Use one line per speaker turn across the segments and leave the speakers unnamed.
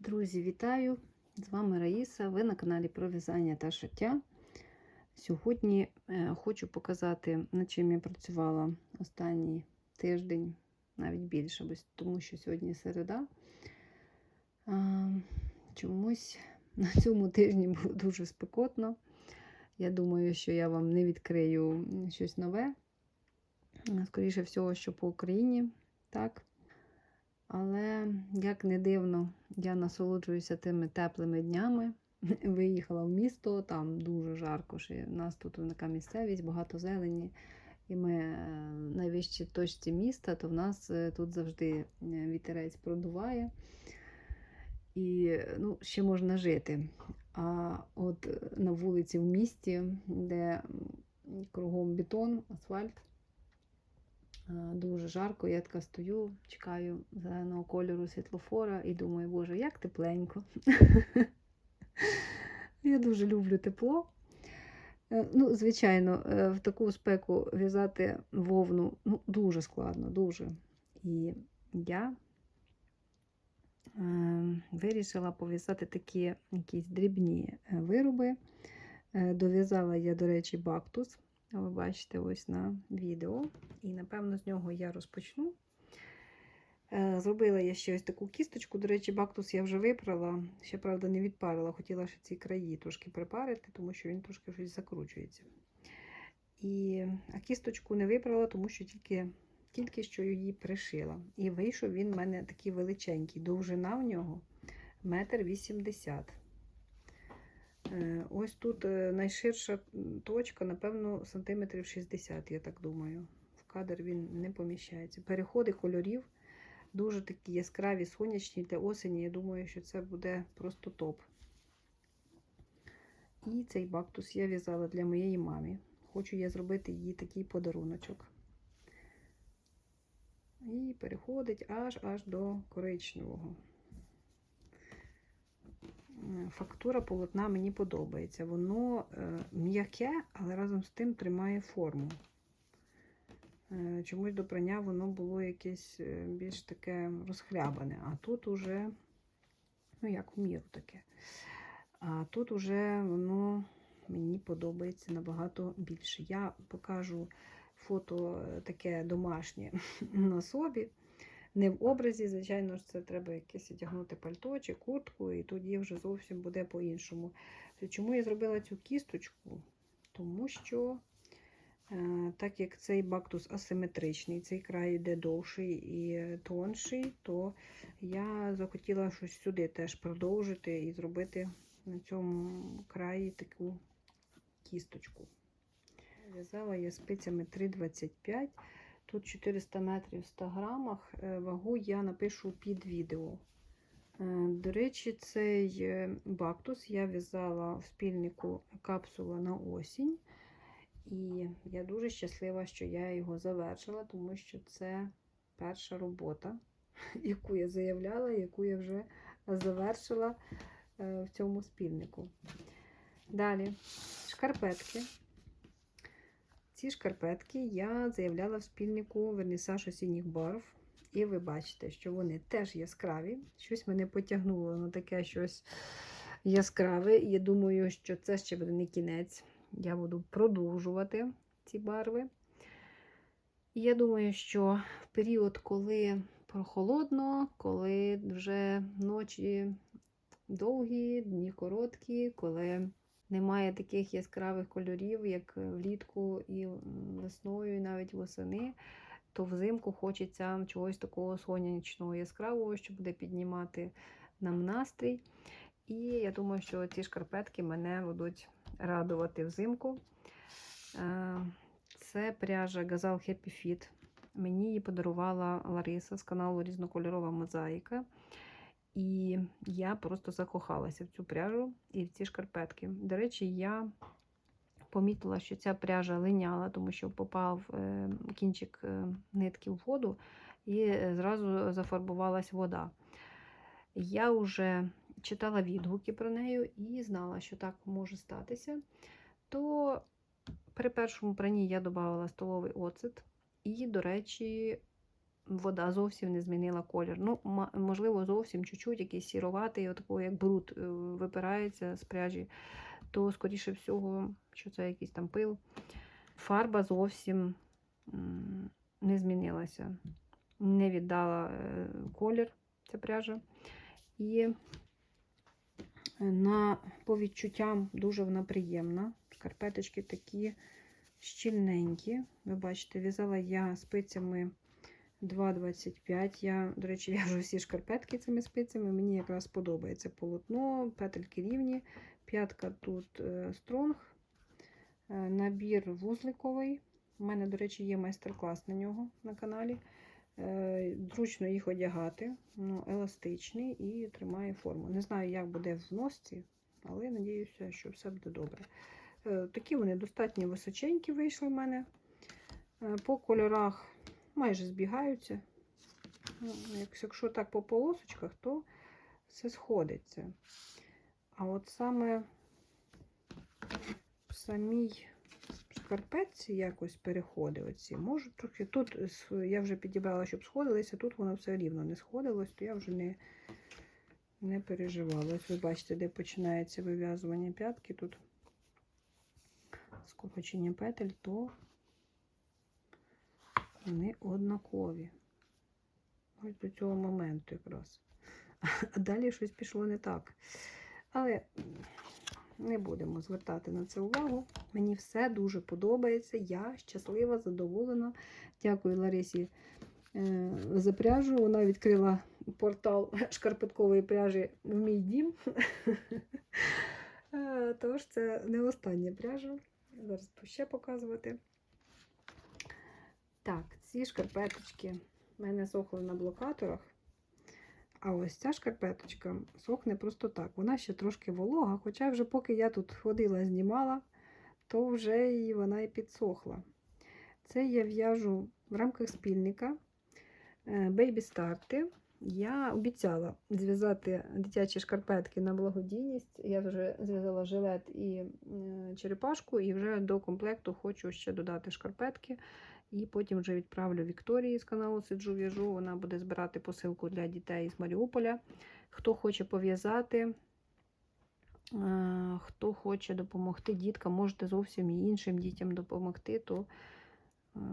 Друзі, вітаю! З вами Раїса. Ви на каналі про в'язання та шиття. Сьогодні е, хочу показати, над чим я працювала останній тиждень, навіть більше, тому що сьогодні середа. Чомусь на цьому тижні було дуже спекотно. Я думаю, що я вам не відкрию щось нове. Скоріше всього, що по Україні, так. Але, як не дивно, я насолоджуюся тими теплими днями. Виїхала в місто, там дуже жарко. ще У нас тут така місцевість, багато зелені. І ми е, на найвищій точці міста, то в нас е, тут завжди е, вітерець продуває. І ну, ще можна жити. А от на вулиці в місті, де кругом бетон, асфальт, Дуже жарко, я така стою, чекаю зеленого кольору світлофора і думаю, боже, як тепленько. Я дуже люблю тепло. Е, Ну, Звичайно, е, в таку спеку в'язати вовну ну, дуже складно, дуже. І я е, вирішила пов'язати такі якісь дрібні е, вироби. Е, Дов'язала я, до речі, бактус. Ви бачите ось на відео. І, напевно, з нього я розпочну. Е, Зробила я ще ось таку кісточку. До речі, бактус я вже випрала. Ще, правда, не відпарила. Хотіла ще ці краї трошки припарити, тому що він трошки щось закручується. І, а кісточку не випрала, тому що тільки, тільки що її пришила. І вийшов він в мене такий величенький. Довжина в нього метр вісімдесят. Е, Ось тут е, найширша точка, напевно, сантиметрів 60, я так думаю. В кадр він не поміщається. Переходи кольорів дуже такі яскраві, сонячні для осені. Я думаю, що це буде просто топ. І цей бактус я в'язала для моєї мамі. Хочу я зробити їй такий подаруночок. І переходить аж аж до коричневого. Фактура полотна мені подобається. Воно е, м'яке, але разом з тим тримає форму. Е, чомусь до прання воно було якесь е, більш таке розхлябане. А тут уже, ну як в міру таке. А тут уже воно мені подобається набагато більше. Я покажу фото таке домашнє на собі. Не в образі, звичайно ж, це треба якесь одягнути пальто чи куртку, і тоді вже зовсім буде по-іншому. Чому я зробила цю кісточку? Тому що, е, так як цей бактус асиметричний, цей край йде довший і тонший, то я захотіла щось сюди теж продовжити і зробити на цьому краї таку кісточку. В'язала я спицями 3,25. Тут 400 метрів в 100 грамах. Е, Вагу я напишу під відео. Е, До речі, цей е, бактус я в'язала в спільнику капсула на осінь. І я дуже щаслива, що я його завершила, тому що це перша робота, яку я заявляла, яку я вже завершила в цьому спільнику. Далі, шкарпетки. Ці шкарпетки я заявляла в спільнику вернісаж осінніх барв. І ви бачите, що вони теж яскраві. Щось мене потягнуло на таке щось яскраве. Я думаю, що це ще буде не кінець. Я буду продовжувати ці барви. І я думаю, що в період, коли прохолодно, коли вже ночі довгі, дні короткі, коли немає таких яскравих кольорів, як влітку і весною, і навіть восени, то взимку хочеться чогось такого сонячного яскравого, що буде піднімати нам настрій. І я думаю, що ці шкарпетки мене будуть радувати взимку. Е, Це пряжа Gazal Happy Fit. Мені її подарувала Лариса з каналу Різнокольорова мозаїка. І я просто закохалася в цю пряжу і в ці шкарпетки. До речі, я помітила, що ця пряжа линяла, тому що попав е, кінчик е, нитки в воду і зразу зафарбувалась вода. Я вже читала відгуки про неї і знала, що так може статися. То при першому пранні я додавала столовий оцет. І, до речі, вода зовсім не змінила колір. Ну, можливо, зовсім чуть-чуть якийсь сіроватий, отакий, як бруд е, випирається з пряжі, то, скоріше всього, що це якийсь там пил. Фарба зовсім не змінилася, не віддала е, колір ця пряжа. І на, по відчуттям дуже вона приємна. Шкарпеточки такі щільненькі. Ви бачите, в'язала я спицями 2,25. Я, до речі, в'яжу всі шкарпетки цими спицями. Мені якраз подобається полотно, петельки рівні, п'ятка тут е, стронг, е, набір вузликовий. У мене, до речі, є майстер-клас на нього на каналі. Е, Зручно їх одягати, ну, еластичний і тримає форму. Не знаю, як буде в носці, але надіюся, що все буде добре. Такі вони достатньо височенькі вийшли в мене. По кольорах майже збігаються. Ну, Якщо так по полосочках, то все сходиться. А от саме в самій шкарпетці якось переходи оці. Може, трохи тут я вже підібрала, щоб сходилися, тут воно все рівно не сходилось, то я вже не, не переживала. Ось ви бачите, де починається вив'язування п'ятки тут скорочення петель, то вони однакові. Ось до цього моменту якраз. А далі щось пішло не так. Але не будемо звертати на це увагу. Мені все дуже подобається. Я щаслива, задоволена. Дякую Ларисі е, за пряжу. Вона відкрила портал шкарпеткової пряжі в мій дім. Е, Тож це не остання пряжа. Зараз ще показувати. Так, ці шкарпеточки в мене сохли на блокаторах. А ось ця шкарпеточка сохне просто так. Вона ще трошки волога, хоча вже поки я тут ходила, знімала, то вже і вона і підсохла. Це я в'яжу в рамках спільника Baby Старти. Я обіцяла зв'язати дитячі шкарпетки на благодійність. Я вже зв'язала жилет і е, черепашку, і вже до комплекту хочу ще додати шкарпетки. І потім вже відправлю Вікторії з каналу Сиджу В'яжу. Вона буде збирати посилку для дітей з Маріуполя. Хто хоче пов'язати, е, хто хоче допомогти діткам, можете зовсім і іншим дітям допомогти, то, е,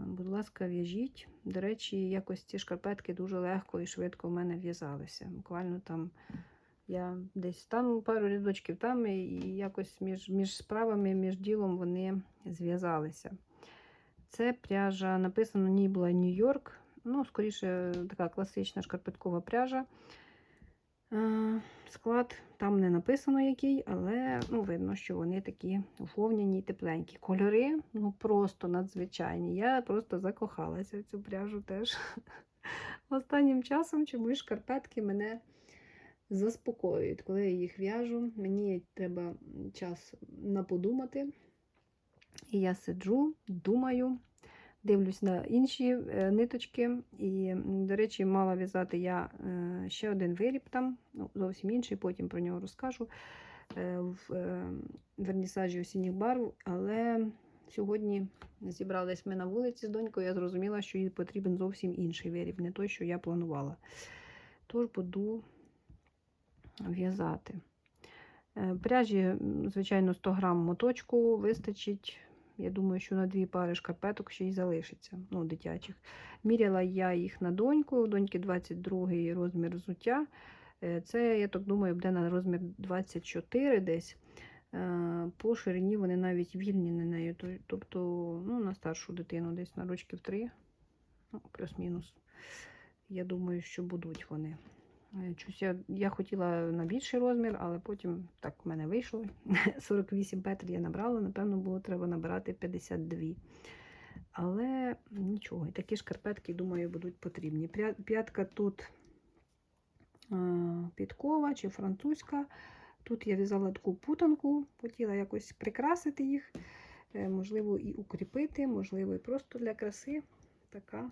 будь ласка, в'яжіть. До речі, якось ці шкарпетки дуже легко і швидко в мене в'язалися. Буквально там я десь там пару рядочків там, і якось між, між справами, між ділом вони зв'язалися. Це пряжа написано Нібла Нью-Йорк. Ну, скоріше, така класична шкарпеткова пряжа. Е, Склад там не написано який, але ну, видно, що вони такі оформлені і тепленькі. Кольори ну, просто надзвичайні. Я просто закохалася в цю пряжу теж. Останнім часом чомусь шкарпетки мене заспокоюють. Коли я їх в'яжу, мені треба час на подумати. І я сиджу, думаю, дивлюсь на інші е, ниточки. І, до речі, мала в'язати я е, ще один виріб там, ну, зовсім інший, потім про нього розкажу е, в вернісажі осінніх барв. Але сьогодні зібрались ми на вулиці з донькою, я зрозуміла, що їй потрібен зовсім інший виріб, не той, що я планувала. Тож буду в'язати. Пряжі, звичайно, 100 грам моточку вистачить. Я думаю, що на дві пари шкарпеток ще й залишиться, ну, дитячих. Міряла я їх на доньку, у доньки 22 розмір взуття. Е, Це, я так думаю, буде на розмір 24 десь. Е, По ширині вони навіть вільні на нею. Тобто, ну, на старшу дитину десь на рочків 3, ну, плюс-мінус. Я думаю, що будуть вони. Е, Чусь я, я хотіла на більший розмір, але потім так в мене вийшло. 48 петель я набрала, напевно, було треба набирати 52. Але нічого, і такі шкарпетки, думаю, будуть потрібні. П'ятка тут е, підкова чи французька. Тут я в'язала таку путанку, хотіла якось прикрасити їх, е, можливо, і укріпити, можливо, і просто для краси. Така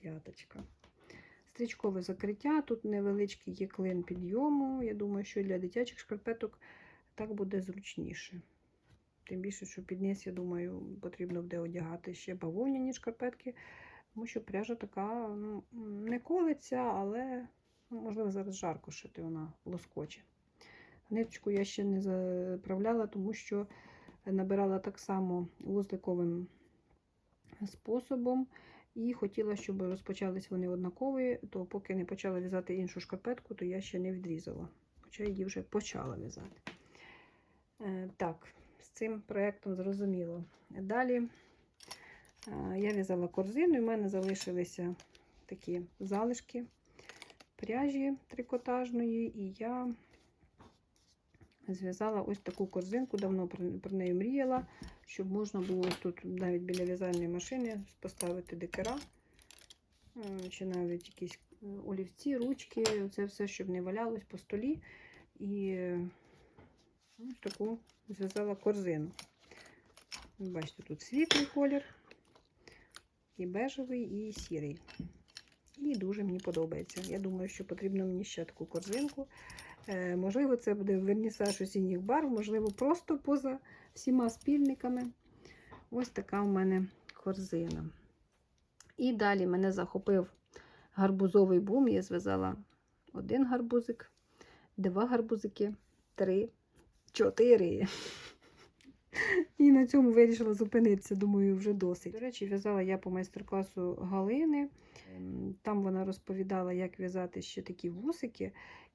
п'яточка. Стрічкове закриття, тут невеличкий є клин підйому. Я думаю, що для дитячих шкарпеток так буде зручніше. Тим більше, що під низ, я думаю, потрібно буде одягати ще бавовняні шкарпетки. Тому що пряжа така ну, не колиться, але ну, можливо зараз жарко шити, вона лоскоче. Ниточку я ще не заправляла, тому що набирала так само вузликовим способом. І хотіла, щоб розпочались вони однакові, то поки не почала в'язати іншу шкарпетку, то я ще не відрізала. Хоча її вже почала в'язати. Е, Так, з цим проєктом зрозуміло. Далі е, я в'язала корзину, і в мене залишилися такі залишки пряжі трикотажної, і я зв'язала ось таку корзинку, давно про неї мріяла, щоб можна було тут навіть біля в'язальної машини поставити декера, чи навіть якісь е, олівці, ручки, це все, щоб не валялось по столі. І е, ось таку зв'язала корзину. Бачите, тут світлий колір, і бежевий, і сірий. І дуже мені подобається. Я думаю, що потрібно мені ще таку корзинку. Е, можливо, це буде вернісаж осінніх барв, можливо, просто поза всіма спільниками. Ось така у мене корзина. І далі мене захопив гарбузовий бум. Я зв'язала один гарбузик, два гарбузики, три, чотири. І на цьому вирішила зупинитися, думаю, вже досить. До речі, в'язала я по майстер-класу Галини. Ем, Там вона розповідала, як в'язати ще такі вусики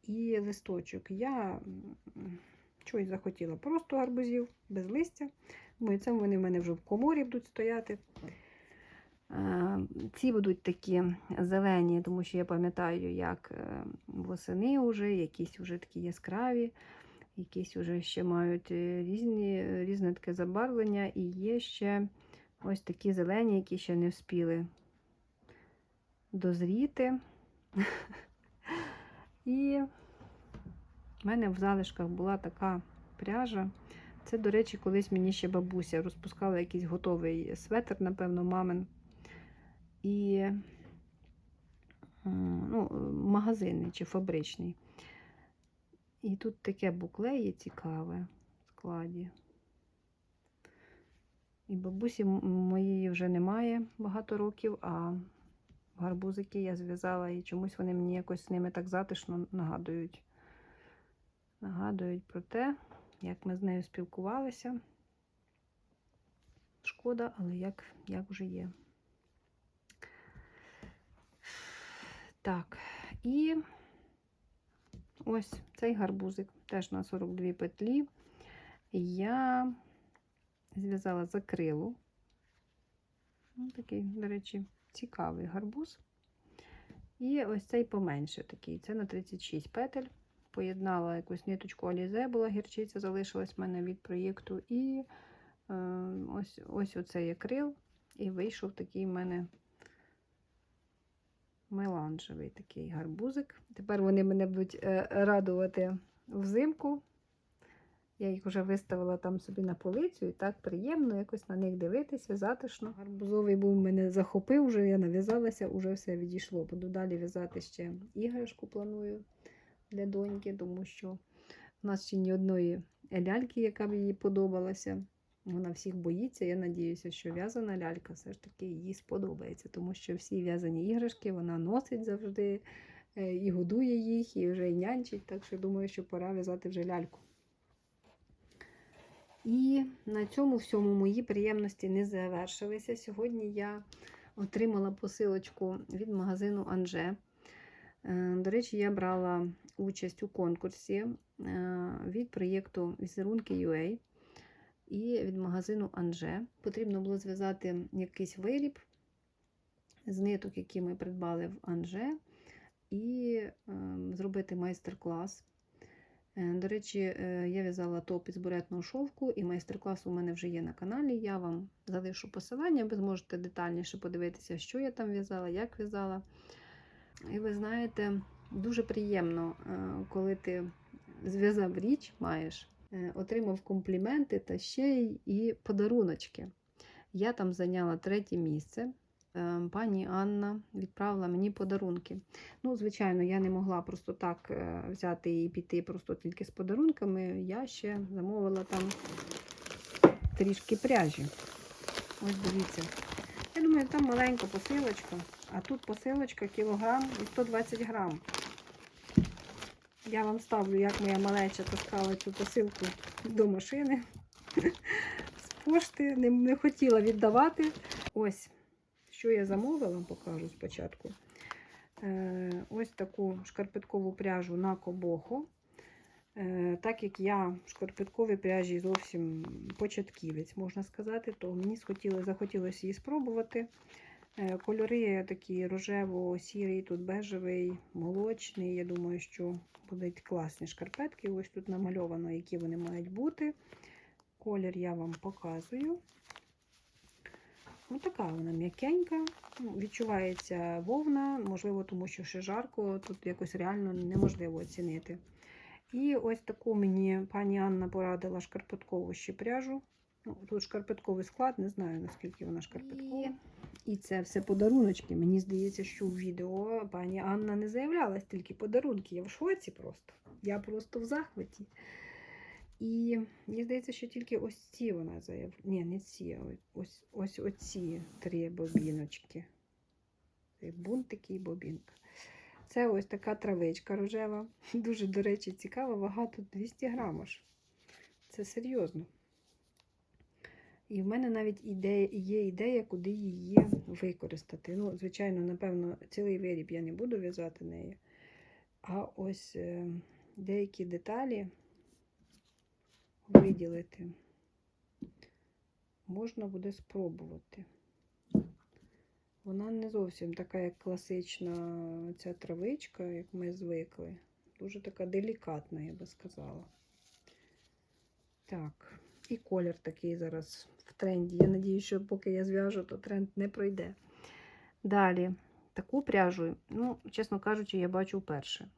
і листочок. Я чогось захотіла просто гарбузів без листя. Думаю, це вони в мене вже в коморі будуть стояти. Ці будуть такі зелені, тому що я пам'ятаю, як е, восени вже, якісь вже такі яскраві, якісь вже ще мають е, різні, різне таке забарвлення, і є ще ось такі зелені, які ще не вспіли дозріти. І в мене в залишках була така пряжа. Це, до речі, колись мені ще бабуся розпускала якийсь готовий светр, напевно, мамин. І ну, магазинний чи фабричний. І тут таке букле є цікаве в складі. І бабусі моєї вже немає багато років, а гарбузики я зв'язала і чомусь вони мені якось з ними так затишно нагадують. Нагадують про те, як ми з нею спілкувалися. Шкода, але як, як вже є. Так, і ось цей гарбузик теж на 42 петлі. Я зв'язала закрилу. Ось такий, до речі, цікавий гарбуз. І ось цей поменше такий. Це на 36 петель. Поєднала якусь ниточку Алізе, була гірчиця, залишилась в мене від проєкту. І е, ось ось оцей акрил. І вийшов такий в мене меланжевий такий гарбузик. Тепер вони мене будуть е, радувати взимку. Я їх вже виставила там собі на полицю, і так приємно якось на них дивитися, затишно. Гарбузовий був мене захопив, вже я нав'язалася, вже все відійшло. Буду далі в'язати ще іграшку планую для доньки, тому що в нас ще ні одної ляльки, яка б їй подобалася. Вона всіх боїться. Я надіюся, що в'язана лялька все ж таки їй сподобається, тому що всі в'язані іграшки вона носить завжди е, і годує їх, і вже й нянчить. Так що думаю, що пора в'язати вже ляльку. І на цьому всьому мої приємності не завершилися. Сьогодні я отримала посилочку від магазину Анже. Е, До речі, я брала участь у конкурсі е, від проєкту Візерунки UA і від магазину Анже. Потрібно було зв'язати якийсь виріб з ниток, які ми придбали в Анже, і ем, зробити майстер-клас. Е, До речі, е, я в'язала топ із буретного шовку, і майстер-клас у мене вже є на каналі. Я вам залишу посилання, ви зможете детальніше подивитися, що я там в'язала, як в'язала. І ви знаєте, дуже приємно, е, коли ти зв'язав річ, маєш, отримав компліменти та ще й і подаруночки. Я там зайняла третє місце. Пані Анна відправила мені подарунки. Ну, звичайно, я не могла просто так взяти і піти просто тільки з подарунками. Я ще замовила там трішки пряжі. Ось дивіться. Я думаю, там маленька посилочка, а тут посилочка кілограм і 120 грам. Я вам ставлю, як моя малеча таскала цю посилку до машини. З пошти не, не хотіла віддавати. Ось, що я замовила, покажу спочатку. Е, ось таку шкарпеткову пряжу на кобохо. Е, Так як я в шкарпетковій пряжі зовсім початківець, можна сказати, то мені захотілося її спробувати. Е, Кольори такі рожево-сірий, тут бежевий, молочний. Я думаю, що будуть класні шкарпетки. Ось тут намальовано, які вони мають бути. Колір я вам показую. Ось така вона м'якенька. Ну, Відчувається вовна, можливо, тому що ще жарко, тут якось реально неможливо оцінити. І ось таку мені пані Анна порадила шкарпеткову ще пряжу. Ну, тут шкарпетковий склад, не знаю, наскільки вона шкарпеткова. І це все подаруночки. Мені здається, що в відео пані Анна не заявляла тільки подарунки. Я в шоці просто. Я просто в захваті. І мені здається, що тільки ось ці вона заявляє. Ні, не ці, а ось, ось оці три бобіночки. Бунтики і бобінка. Це ось така травичка рожева. Дуже, до речі, цікава. Вага тут 200 грам аж. Це серйозно. І в мене навіть ідея, є ідея, куди її використати. Ну, звичайно, напевно, цілий виріб я не буду в'язати нею. А ось е, деякі деталі виділити можна буде спробувати. Вона не зовсім така, як класична ця травичка, як ми звикли. Дуже така делікатна, я би сказала. Так, і колір такий зараз в тренді. Я надію, що поки я зв'яжу, то тренд не пройде. Далі, таку пряжу, ну, чесно кажучи, я бачу вперше.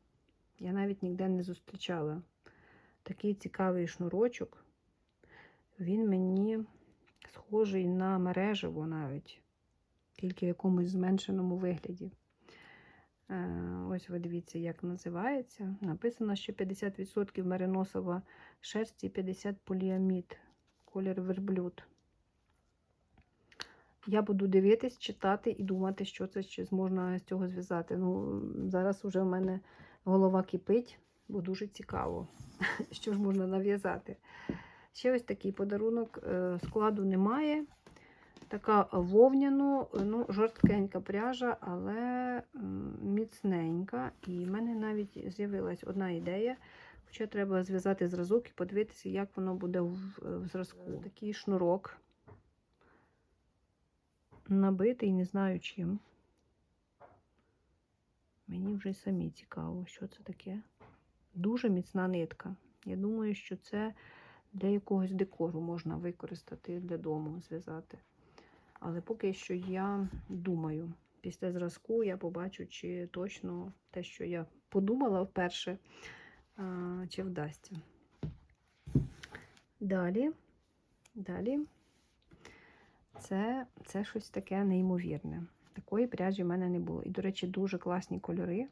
Я навіть ніде не зустрічала такий цікавий шнурочок. Він мені схожий на мережево навіть, тільки в якомусь зменшеному вигляді. Е, Ось ви дивіться, як називається. Написано, що 50% мериносова шерсть і 50 поліамід, колір верблюд. Я буду дивитись, читати і думати, що це ще можна з цього зв'язати. Ну, зараз вже в мене голова кипить, бо дуже цікаво, що ж можна нав'язати. Ще ось такий подарунок е, складу немає. Така вовняну, ну, жорсткенька пряжа, але міцненька. І в мене навіть з'явилась одна ідея. Хоча треба зв'язати зразок і подивитися, як воно буде в зразку. Такий шнурок набитий, не знаю чим. Мені вже й самі цікаво, що це таке. Дуже міцна нитка. Я думаю, що це для якогось декору можна використати для дому, зв'язати. Але поки що я думаю, після зразку я побачу, чи точно те, що я подумала вперше, чи вдасться. Далі, далі, це, це щось таке неймовірне. Такої пряжі в мене не було. І, до речі, дуже класні кольори.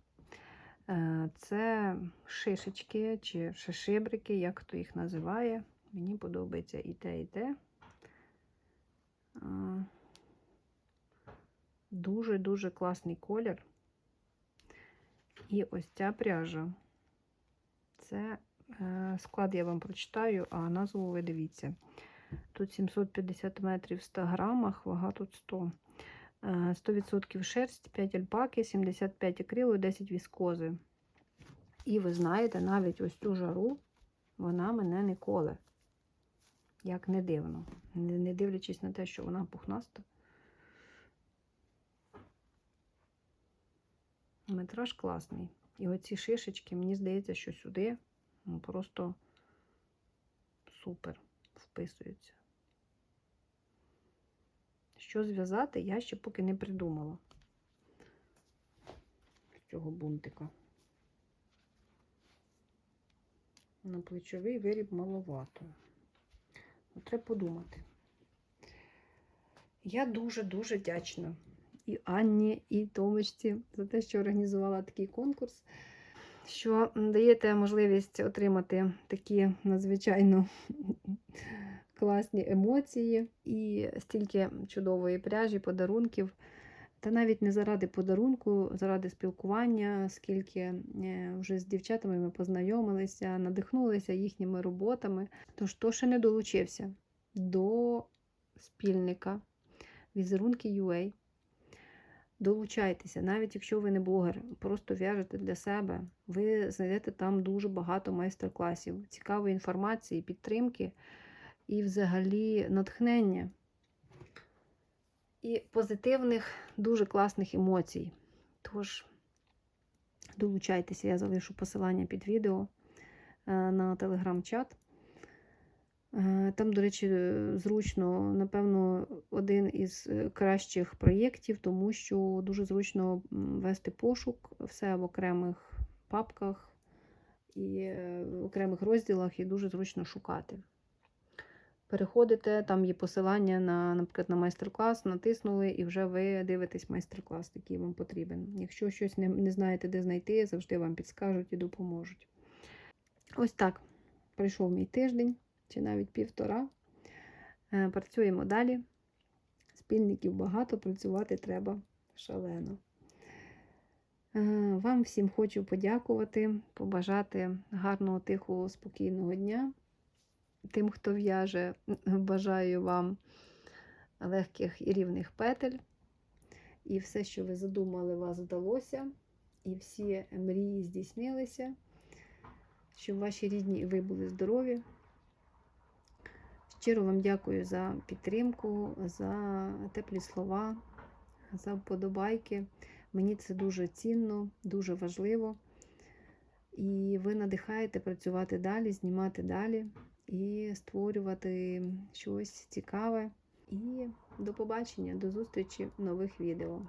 Е, Це шишечки чи шишибрики, як хто їх називає. Мені подобається і те, і те. Дуже-дуже класний колір. І ось ця пряжа. Це е, склад я вам прочитаю, а назву ви дивіться. Тут 750 метрів в 100 грамах, вага тут 100. 100% шерсть, 5 альпаки, 75 акрилу, 10 віскози. І ви знаєте, навіть ось цю жару вона мене не коле. Як не дивно. Не, не дивлячись на те, що вона пухнаста. Метраж класний. І оці шишечки, мені здається, що сюди ну, просто супер вписуються. Що зв'язати, я ще поки не придумала з цього бунтика. На плечовий виріб маловато. Ну, треба подумати. Я дуже-дуже вдячна і Анні, і Томочці за те, що організувала такий конкурс, що даєте можливість отримати такі надзвичайно класні емоції і стільки чудової пряжі, подарунків. Та навіть не заради подарунку, заради спілкування, скільки е, вже з дівчатами ми познайомилися, надихнулися їхніми роботами. Тож, хто ще не долучився до спільника візерунки UA, долучайтеся, навіть якщо ви не блогер, просто в'яжете для себе. Ви знайдете там дуже багато майстер-класів, цікавої інформації, підтримки і взагалі натхнення. І позитивних, дуже класних емоцій. Тож, долучайтеся, я залишу посилання під відео е, на телеграм-чат. Е, Там, до речі, зручно, напевно, один із е, кращих проєктів, тому що дуже зручно вести пошук, все в окремих папках і в окремих розділах, і дуже зручно шукати. Переходите, там є посилання на, наприклад, на майстер-клас, натиснули, і вже ви дивитесь майстер-клас, який вам потрібен. Якщо щось не, не знаєте, де знайти, завжди вам підскажуть і допоможуть. Ось так. Прийшов мій тиждень чи навіть півтора. Е, Працюємо далі. Спільників багато, працювати треба шалено. Е, Вам всім хочу подякувати, побажати гарного, тихого, спокійного дня. Тим, хто в'яже, бажаю вам легких і рівних петель. І все, що ви задумали, вас вдалося. І всі мрії здійснилися. Щоб ваші рідні і ви були здорові. Щиро вам дякую за підтримку, за теплі слова, за вподобайки. Мені це дуже цінно, дуже важливо. І ви надихаєте працювати далі, знімати далі і створювати щось цікаве. І до побачення, до зустрічі в нових відео.